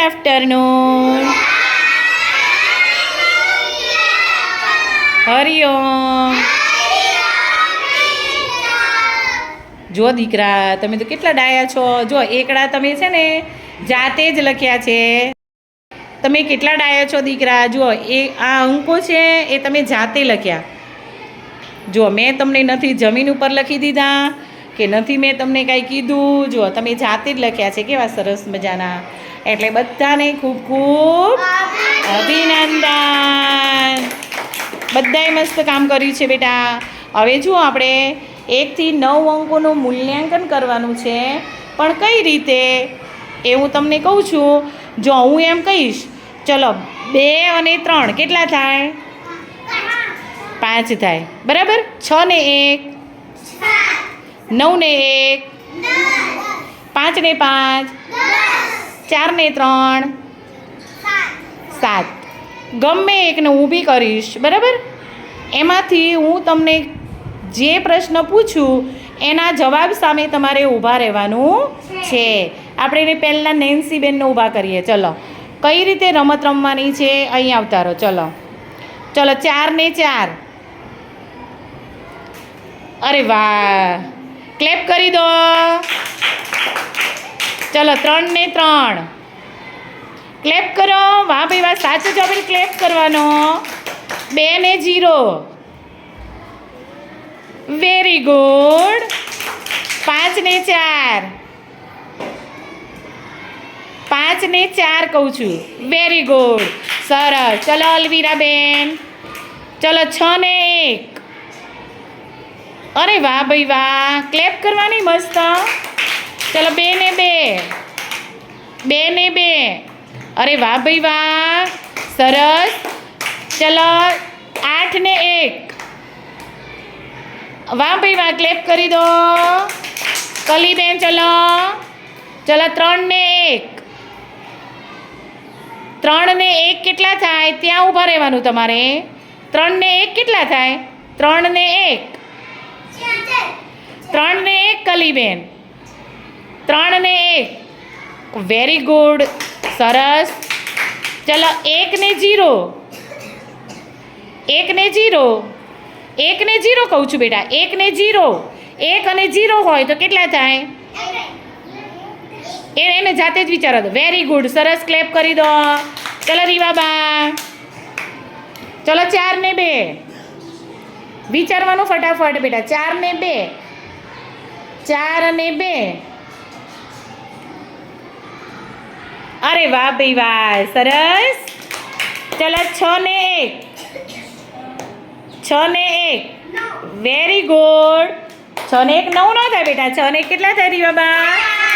Afternoon. Hariom. જો દીકરા, તમે તો કેટલા ડાયા છો. જો એકડા તમે છે ને જાતે જ લખ્યા છે. તમે કેટલા ડાયા છો દીકરા? જુઓ, એ આ અંકો છે એ તમે જાતે લખ્યા. જુઓ, મેં તમને નથી જમીન ઉપર લખી દીધા કે નથી મેં તમને કાંઈ કીધું? જુઓ, તમે જાતે જ લખ્યા છે. કેવા સરસ મજાના. એટલે બધાને ખૂબ ખૂબ અભિનંદન. બધાએ મસ્ત કામ કર્યું છે બેટા. હવે જુઓ આપણે એકથી નવ અંકોનું મૂલ્યાંકન કરવાનું છે. પણ કઈ રીતે? એ હું તમને કહું છું. જો હું એમ કહીશ, ચલો, બે અને ત્રણ કેટલા થાય? પાંચ થાય. બરાબર? છ ને એક. નવ ને એક. પાંચ ને પાંચ. ચાર ને ત્રણ. સાત. ગમે એકને ઊભી કરીશ, બરાબર? એમાંથી હું તમને જે પ્રશ્ન પૂછું, એના જવાબ સામે તમારે ઊભા રહેવાનું છે. આપણે એને પહેલાં નેન્સીબેનને ઊભા કરીએ. ચલો. કઈ રીતે રમત રમવાની છે અહીં આવતા રહો ચલો. ચલો ચાર ને ચાર. અરે વાહ. ક્લેપ કરી દો. ચલો ત્રણ ને ત્રણ. ક્લેપ કરો. વાહ ભાઈ, વાહ, સાચો જવાબ એટલે ક્લેપ કરવાનો. બે ને જીરો. વેરી ગુડ પાંચ ને ચાર. પાંચ ને ચાર કહું છું. વેરી ગુડ સરસ. ચલો અલવીરાબેન. ચલો છ ને એક. અરે વાહ ભાઈ, વાહ. ક્લેપ કરવાની મસ્ત. ચલો બે ને બે. બે ને બે. અરે વાહ ભાઈ વાહ. સરસ. ચલો, આઠ ને એક. વાહ ભાઈ વાહ ક્લેપ કરી દો. કલીબેન, ચલો. ચલો, ત્રણ ને એક. ત્રણ ને એક કેટલા થાય? ત્યાં ઊભા રહેવાનું તમારે. ત્રણ ને એક કેટલા થાય? ત્રણ ને એક. ત્રણ ને એક, કલીબેન. ત્રણ ને એક. વેરી ગુડ સરસ. ચલો એક ને જીરો. એક ને જીરો. એક ને જીરો કહું છું બેટા. એક ને જીરો. એક અને જીરો હોય તો કેટલા થાય? એ એને જાતે જ વિચારો દો વેરી ગુડ સરસ ક્લેપ કરી દો. ચલો, રીવાબા. ચલો ચાર ને બે. વિચારવાનું ફટાફટ બેટા. ચાર ને બે. ચાર અને બે. અરે વાહ ભાઈ વાહ સરસ ચલો છ ને એક છ ને એક વેરી ગુડ છ ને એક નવ ન થાય બેટા છ ને એક કેટલા થાય રીવાબા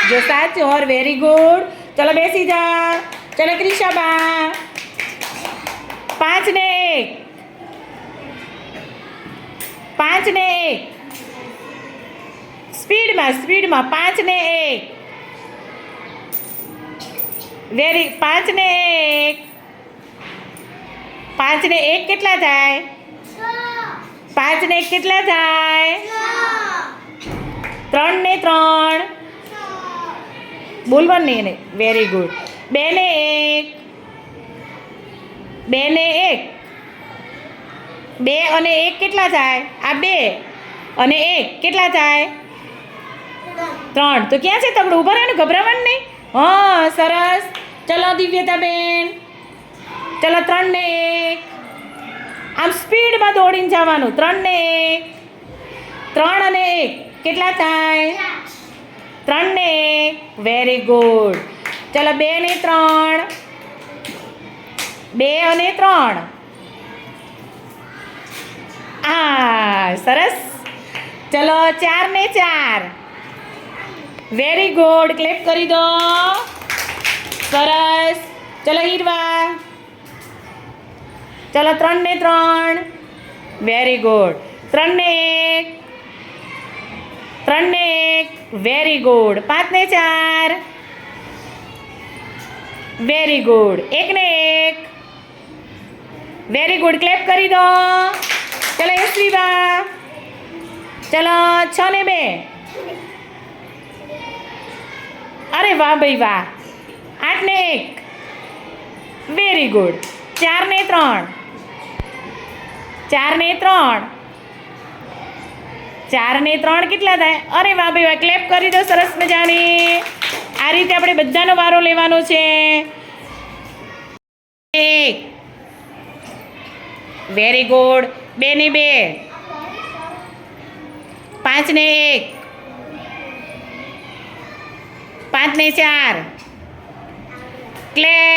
જો સાત ચોર વેરી ગુડ ચલો બેસી જા ચલો ક્રિશાબા પાંચ ને એક પાંચ ને એક સ્પીડમાં સ્પીડમાં પાંચ ને એક વેરી, પાંચ ને એક. પાંચ ને એક કેટલા થાય? પાંચ ને એક કેટલા થાય? ત્રણ ને ત્રણ. બોલવાનું નહીં એને. વેરી ગુડ બે ને એક. બે ને એક. બે અને એક કેટલા થાય? આ બે અને એક કેટલા થાય? ત્રણ. તો ક્યાં છે તમને ઊભા રહેવાનું ગભરાવાનું નહીં? હા, સરસ. ચલો દિવ્યતાબેન ચલો ત્રણ ને એક. આમ સ્પીડમાં દોડીને જવાનું. ત્રણ ને એક. ત્રણ અને એક. કેટલા થાય? ત્રણ ને એક. વેરી ગુડ ચલો બે ને ત્રણ. બે અને ત્રણ. આ, સરસ. ચલો ચાર ને ચાર. વેરી ગુડ ક્લેપ કરી દો. સરસ. ચલો હીરવા. ચલો ત્રણ ને ત્રણ. વેરી ગુડ ત્રણ ને એક. ત્રણ ને એક. વેરી ગુડ પાંચ ને ચાર. વેરી ગુડ એક ને એક. વેરી ગુડ ક્લેપ કરી દો. ચલો યશ્વીબા ચલો છ ને બે. અરે વાહ ભાઈ વાહ. આઠ ને એક. વેરી ગુડ ચાર ને ત્રણ. ચાર ને ત્રણ. ચાર ને ત્રણ કેટલા થાય? અરે વાહ ભાઈ, વાહ ક્લેપ કરી દો, સરસ મજાની. આ રીતે આપણે બધાનો વારો લેવાનો છે. એક. વેરી ગુડ બે ને બે. પાંચ ને એક. પાંચ ને ચાર. ક્લેપ